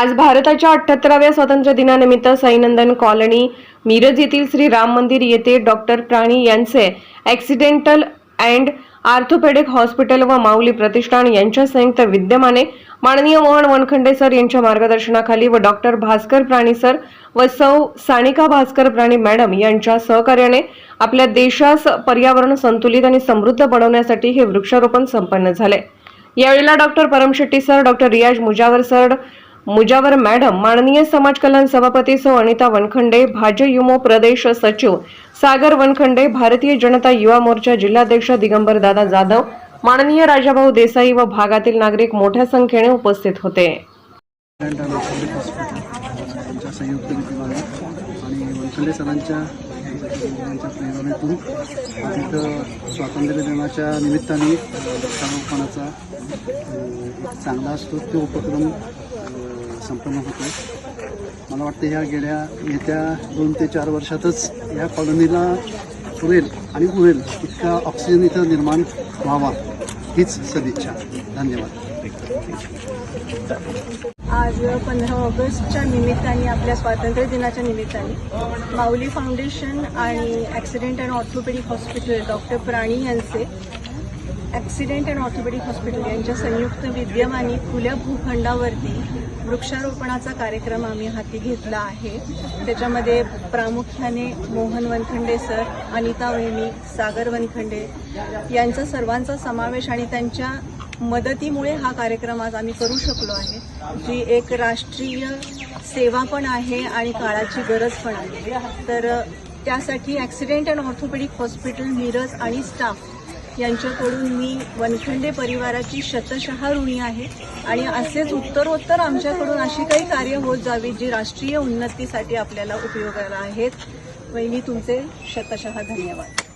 आज भारताच्या अठ्ठ्याहत्तराव्या स्वातंत्र्य दिनानिमित्त साईनंदन कॉलनी मिरज येथील श्री राम मंदिर येथे डॉक्टर प्राणी यांचे ॲक्सिडेंटल अँड आर्थोपेडिक हॉस्पिटल व माऊली प्रतिष्ठान यांच्या संयुक्त विद्यमाने माननीय मोहन वनखंडे सर यांच्या मार्गदर्शनाखाली व डॉक्टर भास्कर प्राणी सर व सौ सानिका भास्कर प्राणी मॅडम यांच्या सहकार्याने आपल्या देशास पर्यावरण संतुलित आणि समृद्ध बनवण्यासाठी हे वृक्षारोपण संपन्न झाले. यावेळेला डॉक्टर परमशेट्टी सर डॉक्टर रियाज मुजावर सर मुजावर मॅडम माननीय समाज कल्याण सभापती सौ अनिता वनखंडे भाजप युमो प्रदेश सचिव सागर वनखंडे भारतीय जनता युवा मोर्चा जिल्हाध्यक्ष दिगंबर दादा जाधव माननीय राजाभाऊ देसाई व भागातील नागरिक मोठ्या संख्येने उपस्थित होते. आणि सरांच्या प्रेरणेतून आज स्वातंत्र्य दिनाच्या निमित्ताने वृक्षारोपणाचा अ, एक चांगला स्तुत्य उपक्रम संपन्न होतो मला वाटतं ह्या गेल्या येत्या दोन ते चार वर्षातच या कॉलनीला पुरेल आणि उरेल इतका ऑक्सिजन इथं निर्माण व्हावा हीच सदिच्छा. धन्यवाद. आज पंधरा ऑगस्टच्या निमित्ताने आपल्या स्वातंत्र्य दिनाच्या निमित्ताने माऊली फाउंडेशन आणि accident and orthopedic hospital doctor प्राणी यांचे ॲक्सिडेंट अँड ऑर्थोपेडिक हॉस्पिटल यांच्या संयुक्त विद्यमाने खुल्या भूखंडावरती वृक्षारोपणाचा कार्यक्रम आम्ही हाती घेतला आहे. त्याच्यामध्ये प्रामुख्याने मोहन वनखंडे सर अनिता वहिनी सागर वनखंडे यांचा सर्वांचा समावेश आणि त्यांच्या मदतीमुळे हा कार्यक्रम आज आम्ही करू शकलो आहे. जी एक राष्ट्रीय सेवा पण आहे आणि काळाची गरज पण आहे. तर त्यासाठी accident and orthopedic hospital Miraj आणि स्टाफ यांच्याकडून मी वनखंडे परिवाराची शतशः ऋणी आहे. आणि असेच उत्तरोत्तर आमच्याकडून अशी काही कार्य होत जावी जी राष्ट्रीय उन्नतीसाठी आपल्याला उपयोगाला आहेत. वहिनी तुमचे शतशः धन्यवाद.